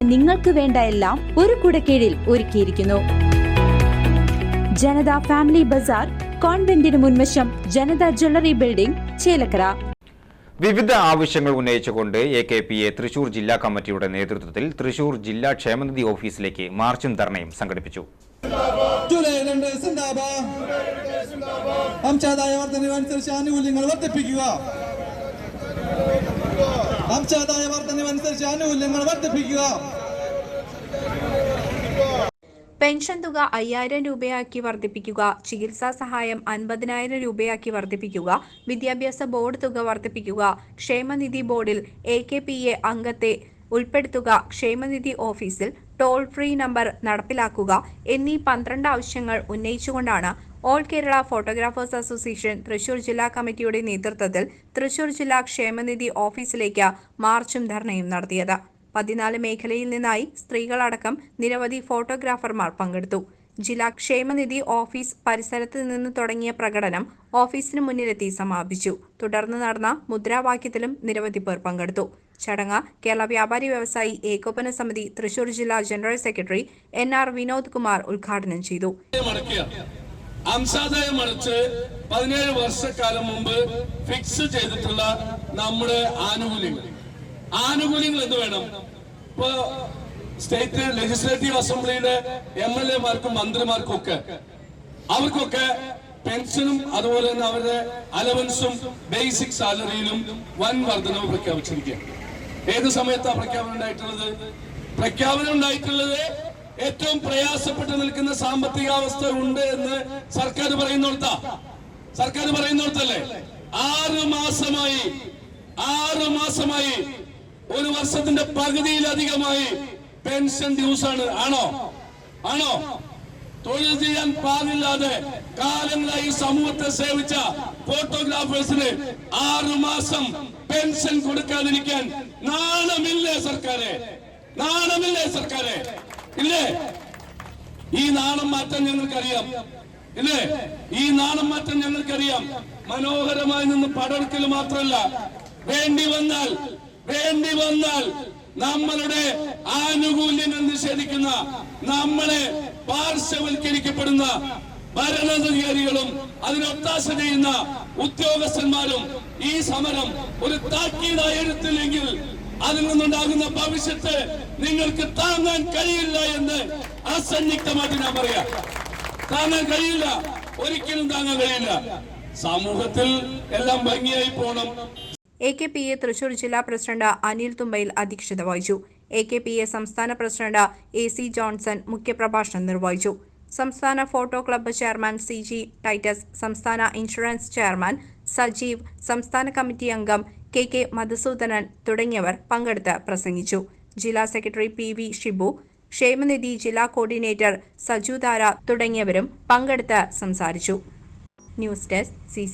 നിങ്ങൾക്ക് വേണ്ട എല്ലാം ഒരു കുടക്കീഴിൽ ഒരുക്കിയിരിക്കുന്നു. ജനത ഫാമിലി ബസാർ കോൺവെന്റിന് മുൻവശം ജനത ജ്വല്ലറി ബിൽഡിംഗ് ചേലക്കര. വിവിധ ആവശ്യങ്ങൾ ഉന്നയിച്ചുകൊണ്ട് A K P A Thrissur ജില്ലാ കമ്മിറ്റിയുടെ നേതൃത്വത്തിൽ തൃശൂർ ജില്ലാ ക്ഷേമനിധി ഓഫീസിലേക്ക് മാർച്ചും ധർണയും സംഘടിപ്പിച്ചു. ആനുകൂല്യങ്ങൾ വർദ്ധിപ്പിക്കുക. അംശാദായ വർധനവനുസരിച്ച് ആനുകൂല്യങ്ങൾ വർദ്ധിപ്പിക്കുക. പെൻഷൻ തുക അയ്യായിരം രൂപയാക്കി വർദ്ധിപ്പിക്കുക ചികിത്സാ സഹായം അൻപതിനായിരം രൂപയാക്കി വർദ്ധിപ്പിക്കുക വിദ്യാഭ്യാസ ബോർഡ് തുക വർദ്ധിപ്പിക്കുക ക്ഷേമനിധി ബോർഡിൽ എ കെ പി എ അംഗത്തെ ഉൾപ്പെടുത്തുക ക്ഷേമനിധി ഓഫീസിൽ ടോൾ ഫ്രീ നമ്പർ നടപ്പിലാക്കുക എന്നീ പന്ത്രണ്ട് ആവശ്യങ്ങൾ ഉന്നയിച്ചുകൊണ്ടാണ് all Kerala photographers association Thrissur ജില്ലാ കമ്മിറ്റിയുടെ നേതൃത്വത്തിൽ തൃശൂർ ജില്ലാ ക്ഷേമനിധി ഓഫീസിലേക്ക് മാർച്ചും ധർണയും നടത്തിയത്. പതിനാല് മേഖലയിൽ നിന്നായി സ്ത്രീകളടക്കം നിരവധി ഫോട്ടോഗ്രാഫർമാർ പങ്കെടുത്തു. ജില്ലാ ക്ഷേമനിധി ഓഫീസ് പരിസരത്ത് നിന്ന് തുടങ്ങിയ പ്രകടനം ഓഫീസിന് മുന്നിലെത്തി സമാപിച്ചു. തുടർന്ന് നടന്ന മുദ്രാവാക്യത്തിലും നിരവധി പേർ പങ്കെടുത്തു. ചടങ്ങ് കേരള വ്യാപാരി വ്യവസായി ഏകോപന സമിതി തൃശൂർ ജില്ലാ general secretary N R Vinod Kumar ഉദ്ഘാടനം ചെയ്തു. അംശാദായം അടച്ച് പതിനേഴ് വർഷക്കാലം മുമ്പ് ഫിക്സ് ചെയ്തിട്ടുള്ള നമ്മുടെ ആനുകൂല്യങ്ങൾ. ആനുകൂല്യങ്ങൾ എന്ത് വേണം? ഇപ്പൊ സ്റ്റേറ്റ് ലെജിസ്ലേറ്റീവ് അസംബ്ലിയുടെ എം എൽ എമാർക്കും മന്ത്രിമാർക്കും ഒക്കെ അവർക്കൊക്കെ പെൻഷനും അതുപോലെ തന്നെ അവരുടെ അലവൻസും ബേസിക് സാലറിയിലും വൻ വർധനവ് പ്രഖ്യാപിച്ചിരിക്കുകയാണ്. ഏത് സമയത്താണ് പ്രഖ്യാപനം ഉണ്ടായിട്ടുള്ളത്? പ്രഖ്യാപനം ഉണ്ടായിട്ടുള്ളത് ഏറ്റവും പ്രയാസപ്പെട്ട് നിൽക്കുന്ന സാമ്പത്തികാവസ്ഥ ഉണ്ട് എന്ന് സർക്കാർ പറയുന്നിടത്താ സർക്കാർ പറയുന്നിടത്തല്ലേ ആറ് മാസമായി ആറ് മാസമായി ഒരു വർഷത്തിന്റെ പകുതിയിലധികമായി പെൻഷൻ ഡ്യൂസ് ആണ്? ആണോ? ആണോ തൊഴിൽ ചെയ്യാൻ പാടില്ലാതെ കാലങ്ങളായി സമൂഹത്തെ സേവിച്ച ഫോട്ടോഗ്രാഫേഴ്സിന് ആറു മാസം പെൻഷൻ കൊടുക്കാതിരിക്കാൻ നാണമില്ലേ സർക്കാരെ? നാണമില്ലേ സർക്കാരെ? ഇല്ലേ? ഈ നാണം മാറ്റം ഞങ്ങൾക്കറിയാം. ഇല്ലേ? ഈ നാണം മാറ്റം ഞങ്ങൾക്കറിയാം. മനോഹരമായി നിന്ന് പടർക്കൽ മാത്രമല്ല വേണ്ടി വന്നാൽ വേണ്ടി വന്നാൽ നമ്മളുടെ ആനുകൂല്യങ്ങൾ നിഷേധിക്കുന്ന നമ്മളെ പാർശ്വവൽക്കരിക്കപ്പെടുന്ന ഭരണാധികാരികളും അതിനൊത്താശ ചെയ്യുന്ന ഉദ്യോഗസ്ഥന്മാരും ഈ സമരം ഒരു താക്കീതായി എടുത്തില്ലെങ്കിൽ അതിൽ നിന്നുണ്ടാകുന്ന ഭവിഷ്യത്ത് നിങ്ങൾക്ക് താങ്ങാൻ കഴിയില്ല എന്ന് അസന്നിഗ്ധമായിട്ട് ഞാൻ പറയാം. താങ്ങാൻ കഴിയില്ല. ഒരിക്കലും താങ്ങാൻ കഴിയില്ല. സമൂഹത്തിൽ എല്ലാം ഭംഗിയായി പോണം. A K P A Thrissur ജില്ലാ പ്രസിഡന്റ് അനിൽ തുമ്പയിൽ അധ്യക്ഷത വഹിച്ചു. എ കെ പി എ സംസ്ഥാന പ്രസിഡന്റ് എ സി ജോൺസൺ മുഖ്യപ്രഭാഷണം നിർവഹിച്ചു. സംസ്ഥാന photo club chairman C G Titus സംസ്ഥാന ഇൻഷുറൻസ് ചെയർമാൻ സജീവ് സംസ്ഥാന കമ്മിറ്റി അംഗം കെ കെ മധുസൂദനൻ തുടങ്ങിയവർ പങ്കെടുത്ത് പ്രസംഗിച്ചു. ജില്ലാ സെക്രട്ടറി പി വി ഷിബു ക്ഷേമനിധി ജില്ലാ കോർഡിനേറ്റർ സജു തുടങ്ങിയവരും പങ്കെടുത്ത് സംസാരിച്ചു. News desk C